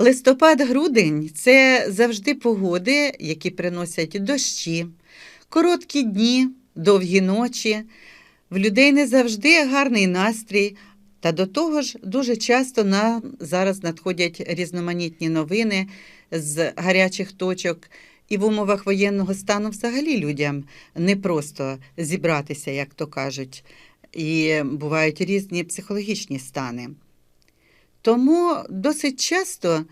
Листопад-грудень це завжди погоди, які приносять дощі, короткі дні, довгі ночі. В людей не завжди гарний настрій, та до того ж дуже часто нам зараз надходять різноманітні новини з гарячих точок. І в умовах воєнного стану взагалі людям не просто зібратися, як то кажуть, і бувають різні психологічні стани. Тому досить часто,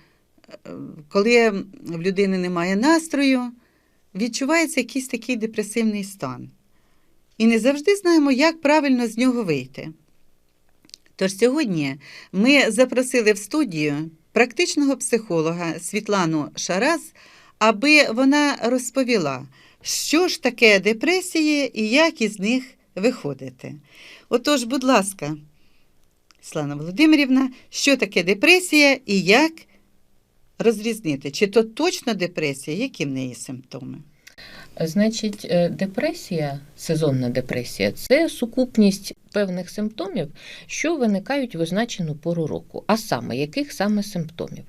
е, коли в людини немає настрою, відчувається якийсь такий депресивний стан. І не завжди знаємо, як правильно з нього вийти. Тож сьогодні ми запросили в студію практичного психолога Світлану Шараз, аби вона розповіла, що ж таке депресії і як із них виходити. Отож, будь ласка, Слана Володимирівна, що таке депресія і як розрізнити, чи то точно депресія, які в неї симптоми? Значить, е, депресія, сезонна депресія це сукупність певних симптомів, що виникають в означену пору року. А саме, яких саме симптомів?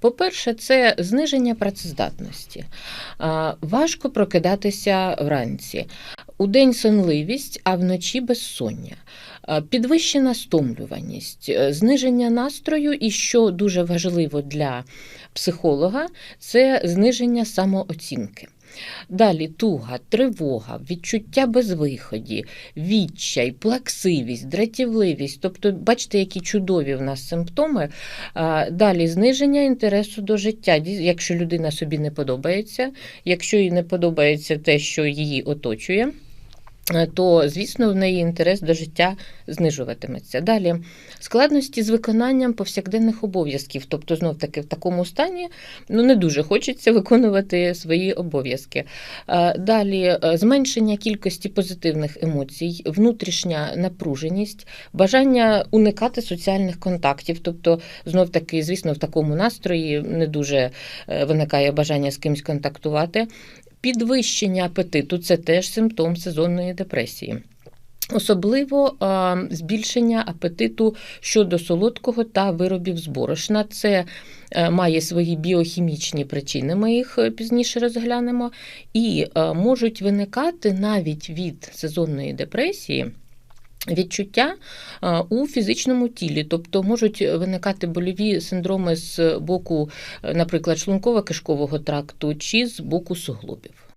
По-перше, це зниження працездатності. Важко прокидатися вранці. У день сонливість, а вночі безсоння. А, Підвищена стомлюваність, е, зниження настрою, і що дуже важливо для психолога, це зниження самооцінки. Далі туга, тривога, відчуття безвиході, відчай, плаксивість, дратівливість. Тобто, бачите, які чудові в нас симптоми. Далі зниження інтересу до життя. Якщо людина собі не подобається, якщо їй не подобається те, що її оточує. Е, То, звісно, в неї інтерес до життя знижуватиметься. Далі складності з виконанням повсякденних обов'язків, тобто, знов таки в такому стані ну, не дуже хочеться виконувати свої обов'язки. Е, Далі е, зменшення кількості позитивних емоцій, внутрішня напруженість, бажання уникати соціальних контактів. Тобто, знов таки, звісно, в такому настрої не дуже виникає бажання з кимось контактувати. Підвищення апетиту це теж симптом сезонної депресії. Особливо а, збільшення апетиту щодо солодкого та виробів з борошна. Це а, має свої біохімічні причини, ми їх е, пізніше розглянемо, і а, можуть виникати навіть від сезонної депресії. Відчуття е, у фізичному тілі, тобто можуть виникати больові синдроми з боку, е, наприклад, шлунково-кишкового тракту чи з боку суглобів.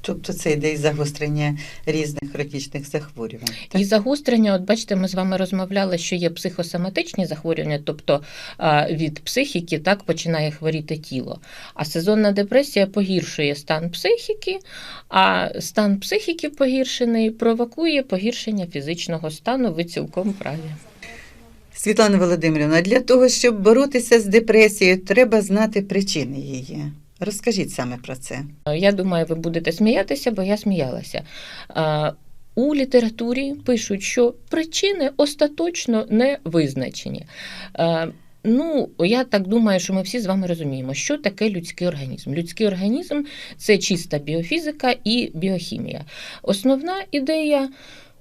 Тобто це йде із загострення різних хронічних захворювань. так? І загострення, от бачите, ми з вами розмовляли, що є психосоматичні захворювання, тобто від психіки так починає хворіти тіло. А сезонна депресія погіршує стан психіки, а стан психіки погіршений провокує погіршення фізичного стану. Ви цілком праві. Світлана Володимирівна, для того, щоб боротися з депресією, треба знати причини її. Розкажіть саме про це. Я думаю, ви будете сміятися, бо я сміялася. У літературі пишуть, що причини остаточно не визначені. Ну, я так думаю, що ми всі з вами розуміємо, що таке людський організм. Людський організм це чиста біофізика і біохімія. Основна ідея.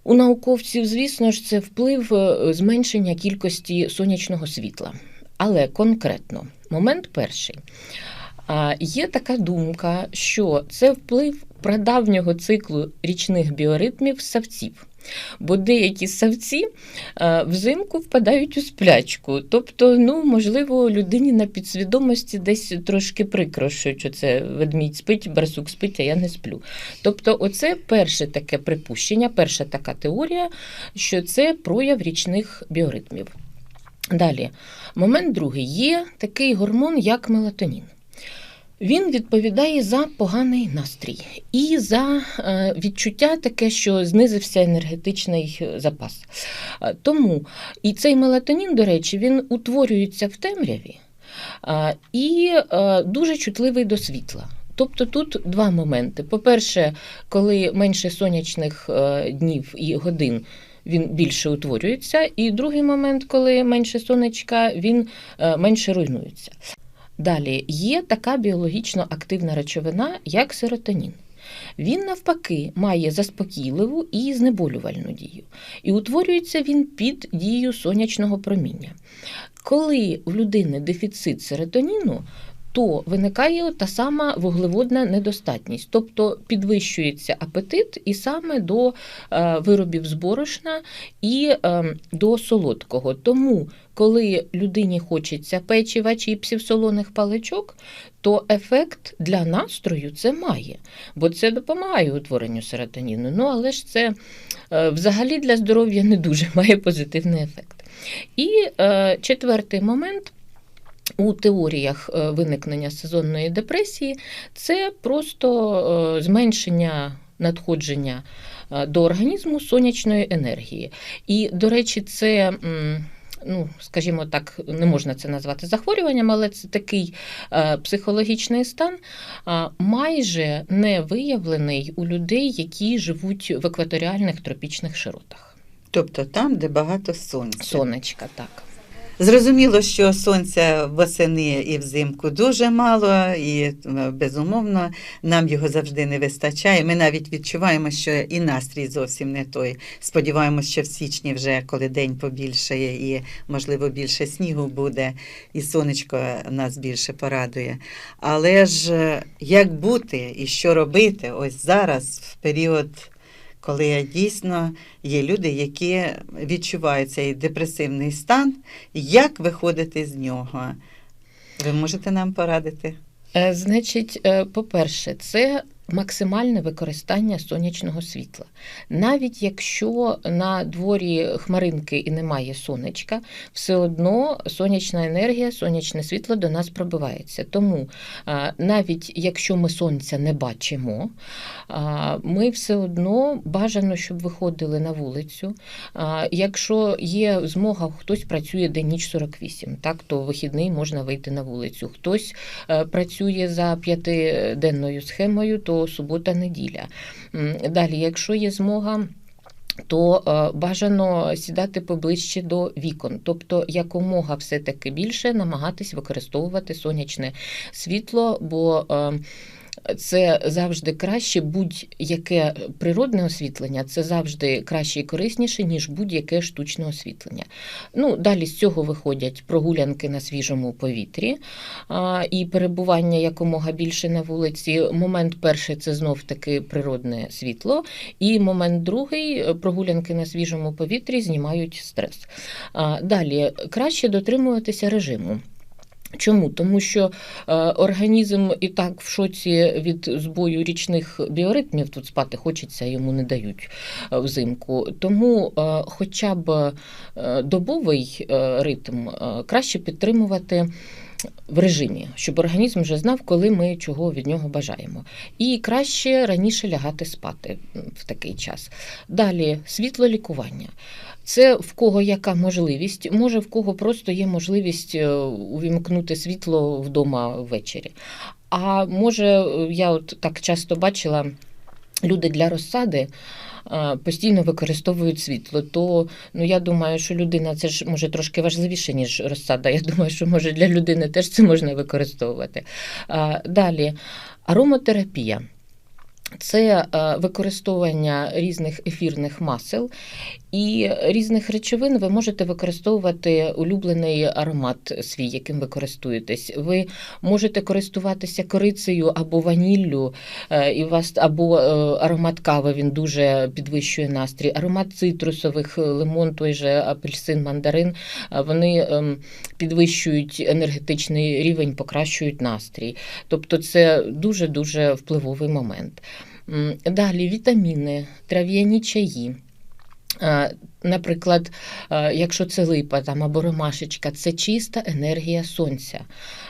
У науковців, звісно ж, це вплив е, зменшення кількості сонячного світла. Але конкретно, момент перший. А, Є така думка, що це вплив прадавнього циклу річних біоритмів савців. Бо деякі савці взимку впадають у сплячку. Тобто, ну, можливо, людині на підсвідомості десь трошки прикро, що це ведмідь спить, барсук спить, а я не сплю. Тобто, оце перше таке припущення, перша така теорія, що це прояв річних біоритмів. Далі, момент другий. Є такий гормон, як мелатонін. Він відповідає за поганий настрій і за е, відчуття таке, що знизився енергетичний е, запас. Е, Тому і цей мелатонін, до речі, він утворюється в темряві і дуже чутливий до світла. Тобто тут два моменти. По-перше, коли менше сонячних днів і годин. Він більше утворюється, і другий момент, коли менше сонечка, він менше руйнується. Далі є така біологічно активна речовина, як серотонін. Він навпаки має заспокійливу і знеболювальну дію. І утворюється він під дією сонячного проміння. Коли в людини дефіцит серотоніну, то виникає та сама вуглеводна недостатність, тобто підвищується апетит і саме до е, виробів з борошна і е, до солодкого. Тому, коли людині хочеться печива, чіпсів, солоних паличок, то ефект для настрою це має, бо це допомагає утворенню серотоніну. Ну але ж це е, взагалі для здоров'я не дуже має позитивний ефект. І четвертий момент. У теоріях е, виникнення сезонної депресії це просто е, зменшення надходження е, до організму сонячної енергії. І, до речі, це. Ну, скажімо так, не можна це назвати захворюванням, але це такий психологічний стан, майже не виявлений у людей, які живуть в екваторіальних тропічних широтах. Тобто там, де багато сонця. Сонечка, так. Зрозуміло, що сонця восени і взимку дуже мало, і е, безумовно нам його завжди не вистачає. Ми навіть відчуваємо, що і настрій зовсім не той. Сподіваємось, що в січні, вже коли день побільшає, і можливо більше снігу буде, і сонечко нас більше порадує. Але ж е, як бути і що робити ось зараз, в період. Коли дійсно є люди, які відчувають цей депресивний стан, як виходити з нього? Ви можете нам порадити? Е, Значить, е, по-перше, це максимальне використання сонячного світла. Навіть якщо на дворі хмаринки і немає сонечка, все одно сонячна енергія, сонячне світло до нас пробивається. Тому навіть якщо ми сонця не бачимо, ми все одно бажано, щоб виходили на вулицю. Якщо є змога, хтось працює день ніч 48, так то вихідний можна вийти на вулицю. Хтось е, працює за п'ятиденною схемою, то субота-неділя. Далі, якщо є змога. То е, бажано сідати поближче до вікон, тобто якомога все-таки більше намагатись використовувати сонячне світло, бо е, це завжди краще, будь-яке природне освітлення, це завжди краще і корисніше, ніж будь-яке штучне освітлення. Ну, далі з цього виходять прогулянки на свіжому повітрі і перебування якомога більше на вулиці. Момент перший це знов таки природне світло, і момент другий прогулянки на свіжому повітрі знімають стрес. Далі краще дотримуватися режиму. Чому? Тому що е, організм і так в шоці від збою річних біоритмів, тут спати хочеться, йому не дають е, взимку. Тому е, хоча б е, добовий е, ритм краще підтримувати. В режимі, щоб організм вже знав, коли ми чого від нього бажаємо. І краще раніше лягати спати в такий час. Далі світлолікування. Це в кого яка можливість, може в кого просто є можливість е, увімкнути світло вдома ввечері. А може, е, я от так часто бачила. Люди для розсади постійно використовують світло, то ну я думаю, що людина це ж може трошки важливіше, ніж розсада. Я думаю, що може для людини теж це можна використовувати. Далі ароматерапія. Це використовування різних ефірних масел і різних речовин ви можете використовувати улюблений аромат свій, яким ви користуєтесь. Ви можете користуватися корицею або ваніллю, е, і у вас або е, аромат кави він дуже підвищує настрій. Аромат цитрусових, лимон, той же апельсин, мандарин. е, Вони ем, підвищують енергетичний рівень, покращують настрій. Тобто, це дуже дуже впливовий момент. Далі вітаміни, трав'яні чаї. Е, Наприклад, е, якщо це липа там, або ромашечка, це чиста енергія сонця.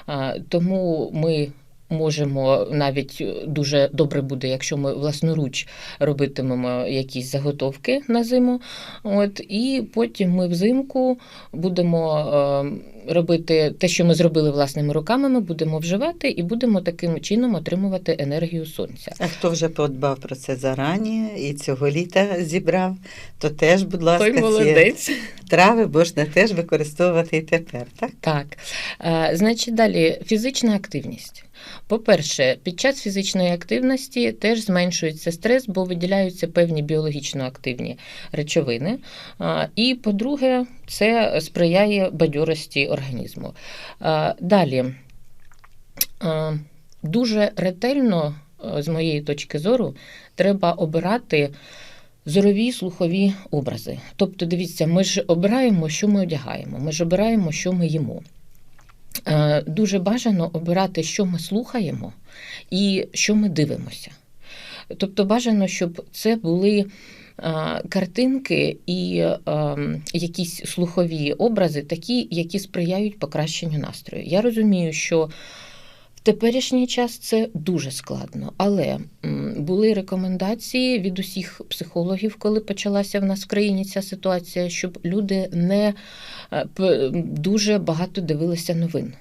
Е, Тому ми можемо навіть дуже добре буде, якщо ми власноруч робитимемо якісь заготовки на зиму. От, і потім ми взимку будемо е, робити те, що ми зробили власними руками, ми будемо вживати і будемо таким чином отримувати енергію сонця. А хто вже подбав про це зарані і цього літа зібрав, то теж, будь ласка, ці трави можна теж використовувати і тепер, так? Так, Е, значить, далі фізична активність. По-перше, під час фізичної активності теж зменшується стрес, бо виділяються певні біологічно активні речовини. І, по-друге, це сприяє бадьорості організму. Далі дуже ретельно, е, з моєї точки зору, треба обирати зорові слухові образи. Тобто, дивіться, ми ж обираємо, що ми одягаємо, ми ж обираємо, що ми їмо. Е, Дуже бажано обирати, що ми слухаємо і що ми дивимося. Тобто бажано, щоб це були е, картинки і е, якісь слухові образи, такі, які сприяють покращенню настрою. Я розумію, що теперішній час це дуже складно, але були рекомендації від усіх психологів, коли почалася в нас в країні ця ситуація, щоб люди не е, дуже багато дивилися новин.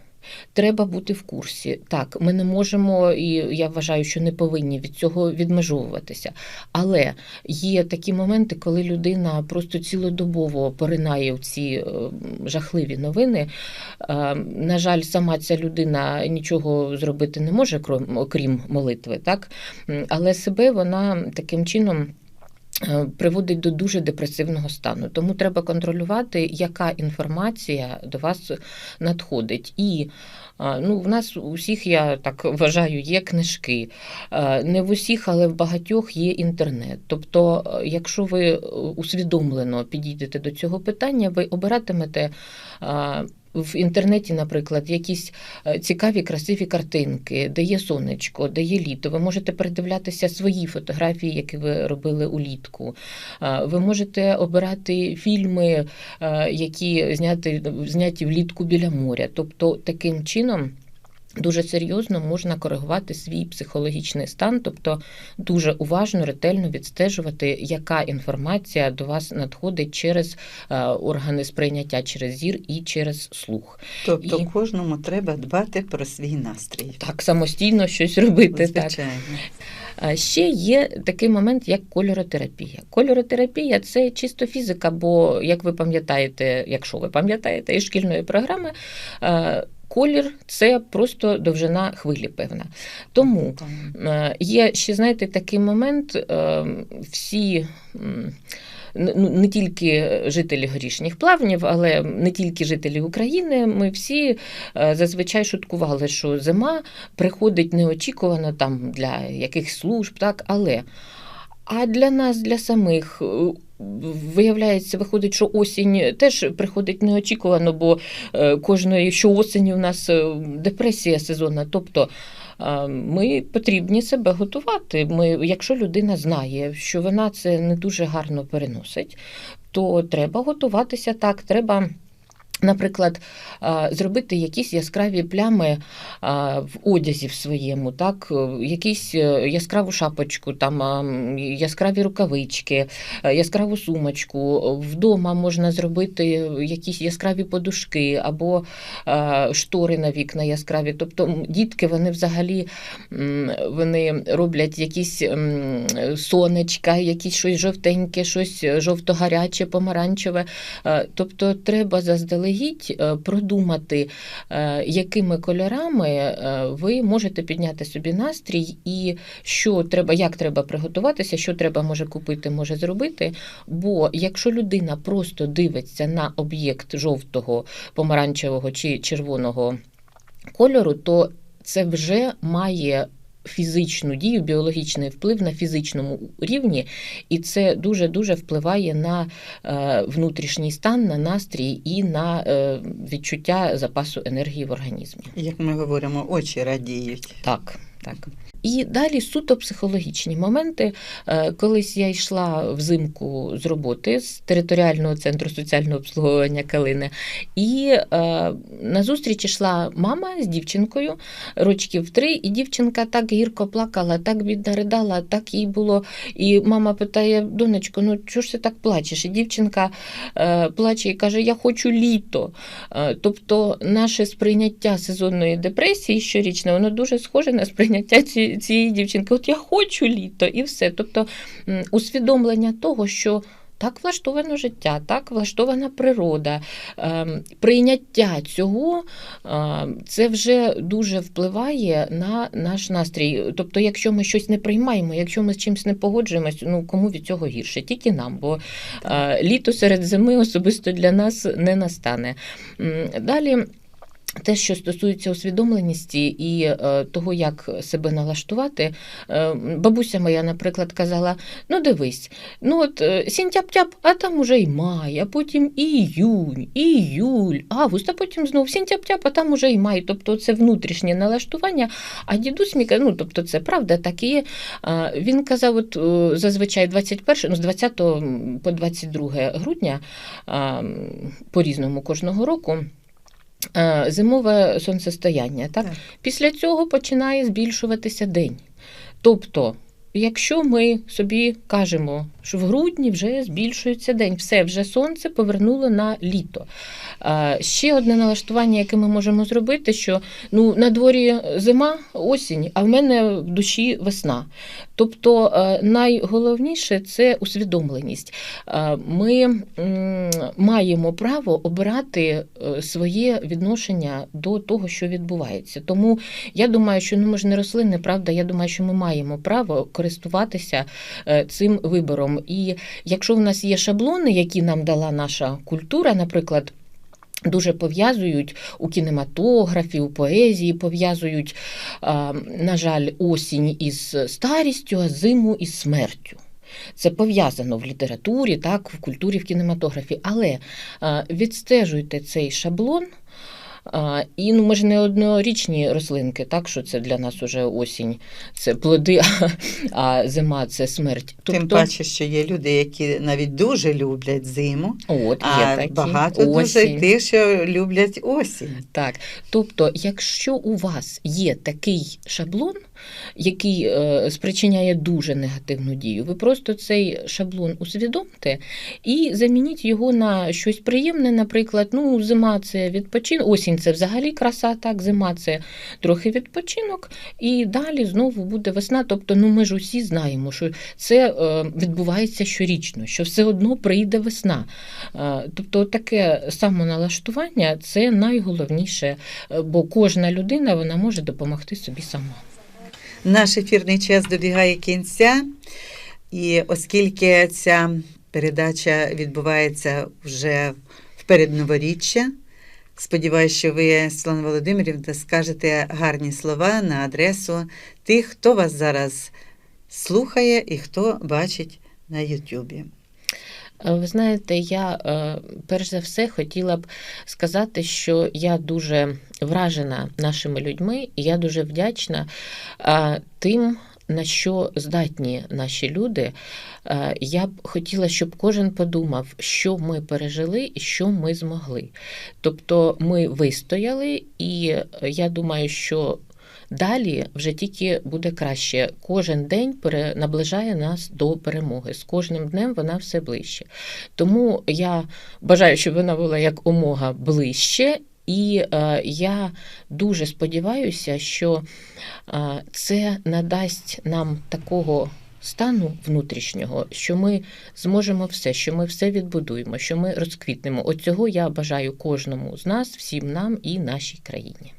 Треба бути в курсі. Так, ми не можемо, і я вважаю, що не повинні від цього відмежовуватися. Але є такі моменти, коли людина просто цілодобово поринає в ці е, жахливі новини. Е, На жаль, сама ця людина нічого зробити не може, крім, молитви, так? Але себе вона таким чином. Е, Приводить до дуже депресивного стану, тому треба контролювати, яка інформація до вас надходить. І ну, в нас у всіх, я так вважаю, є книжки. Е, Не в усіх, але в багатьох є інтернет. Тобто, е, якщо ви е, усвідомлено підійдете до цього питання, ви обиратимете в інтернеті, наприклад, якісь е, цікаві, красиві картинки, де є сонечко, де є літо. Ви можете передивлятися свої фотографії, які ви робили улітку. Е, Ви можете обирати фільми, е, які зняті, зняті влітку біля моря. Тобто, таким чином. Дуже серйозно можна коригувати свій психологічний стан, тобто дуже уважно, ретельно відстежувати, яка інформація до вас надходить через е, органи сприйняття, через зір і через слух. Тобто І- кожному треба дбати про свій настрій. Так самостійно щось робити. Звичайно. Ще є такий момент, як кольоротерапія. Кольоротерапія це чисто фізика, бо, як ви пам'ятаєте, якщо ви пам'ятаєте із шкільної програми, е, колір це просто довжина хвилі, певна. Тому Е, Є ще, знаєте, такий момент, е, всі. ну, Не тільки жителі горішніх плавнів, але не тільки жителі України. Ми всі е, зазвичай шуткували, що зима приходить неочікувано там для якихось служб, так, але а для нас, для самих, виявляється, виходить, що осінь теж приходить неочікувано, бо е, кожної що осені у нас е, депресія сезонна. Тобто е, ми потрібні себе готувати. Ми, якщо людина знає, що вона це не дуже гарно переносить, то треба готуватися так, треба. Наприклад, зробити якісь яскраві плями в одязі в своєму, так, е, якісь е, яскраву шапочку, там, яскраві рукавички, е, яскраву сумочку. Вдома можна зробити якісь яскраві подушки або штори на вікна яскраві. Тобто дітки вони взагалі вони роблять якісь сонечка, якісь щось жовтеньке, щось жовто-гаряче, помаранчеве. Е, Тобто треба заздалегідь е, продумати, е, якими кольорами е, ви можете підняти собі настрій, і що треба, як треба приготуватися, що треба може купити, може зробити. Бо якщо людина просто дивиться на об'єкт жовтого, помаранчевого чи червоного кольору, то це вже має фізичну дію, біологічний вплив на фізичному рівні, і це дуже дуже впливає на е, внутрішній стан, на настрій і на е, відчуття запасу енергії в організмі. Як ми говоримо, очі радіють. Так, так. І далі суто психологічні моменти. Е, Колись я йшла взимку з роботи з територіального центру соціального обслуговування Калини, і е, на зустріч йшла мама з дівчинкою рочків три, і дівчинка так гірко плакала, так бідна ридала, так їй було. І мама питає: донечко, ну чого ж ти так плачеш? І дівчинка е, плаче і каже: Я хочу літо. Тобто наше сприйняття сезонної депресії щорічне, воно дуже схоже на сприйняття ці- цієї дівчинки. От я хочу літо і все. Тобто усвідомлення того, що Так влаштовано життя, так влаштована природа. Ем, Прийняття цього е, це вже дуже впливає на наш настрій. Тобто, якщо ми щось не приймаємо, якщо ми з чимось не погоджуємось, ну кому від цього гірше? Тільки нам, бо е, літо серед зими особисто для нас не настане. Далі. Те, що стосується усвідомленості і е, того, як себе налаштувати, е, бабуся моя, наприклад, казала: ну дивись, ну от е, сінтяп-тяп, а там уже й май, а потім іюнь, іюль, август, а потім знов сінтяп-тяп, а там уже й май. Тобто це внутрішнє налаштування. А дідусь мій, ну тобто це правда, так і є. Він казав, от зазвичай 21, ну з 20 по 22 грудня, е, по-різному кожного року. Е, Зимове сонцестояння. Так? Так. Після цього починає збільшуватися день. Тобто, якщо ми собі кажемо, що в грудні вже збільшується день, все, вже сонце повернуло на літо. Ще одне налаштування, яке ми можемо зробити, що ну, на дворі зима, осінь, а в мене в душі весна. Тобто е, найголовніше це усвідомленість. Е, Ми маємо право обирати е, своє відношення до того, що відбувається. Тому я думаю, що ну ми ж не рослини, правда. Я думаю, що ми маємо право користуватися е, цим вибором. І якщо в нас є шаблони, які нам дала наша культура, наприклад. Дуже пов'язують у кінематографі, у поезії, пов'язують, на жаль, осінь із старістю, а зиму із смертю. Це пов'язано в літературі, так, в культурі, в кінематографі. Але відстежуйте цей шаблон. А, і ну, ми ж не однорічні рослинки, так що це для нас уже осінь, це плоди, а, а зима це смерть. Тобто, Тим паче, що є люди, які навіть дуже люблять зиму, от, є а такі, багато осінь. дуже тих, що люблять осінь. Так, тобто, якщо у вас є такий шаблон, який е, спричиняє дуже негативну дію, ви просто цей шаблон усвідомте і замініть його на щось приємне, наприклад, ну, зима це відпочинок, осінь це взагалі краса, так, зима це трохи відпочинок, і далі знову буде весна. Тобто, ну ми ж усі знаємо, що це е, відбувається щорічно, що все одно прийде весна. Е, Тобто таке самоналаштування це найголовніше, бо кожна людина вона може допомогти собі сама. Наш ефірний час добігає кінця, і оскільки ця передача відбувається вже в передноворіччя, сподіваюся, що ви, Світлана Володимирівна, скажете гарні слова на адресу тих, хто вас зараз слухає і хто бачить на Ютубі. Е, Ви знаєте, я е, перш за все хотіла б сказати, що я дуже вражена нашими людьми, і я дуже вдячна е, тим. На що здатні наші люди, я б хотіла, щоб кожен подумав, що ми пережили і що ми змогли. Тобто ми вистояли, і я думаю, що Далі вже тільки буде краще. Кожен день наближає нас до перемоги. З кожним днем вона все ближче. Тому я бажаю, щоб вона була як умога ближче. І е, я дуже сподіваюся, що е, це надасть нам такого стану внутрішнього, що ми зможемо все, що ми все відбудуємо, що ми розквітнемо. От цього я бажаю кожному з нас, всім нам і нашій країні.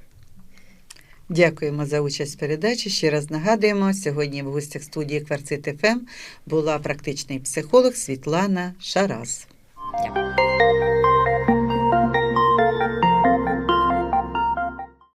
Дякуємо за участь в передачі. Ще раз нагадуємо, сьогодні в гостях студії Кварцит ФМ була практичний психолог Світлана Шарас. Дякую.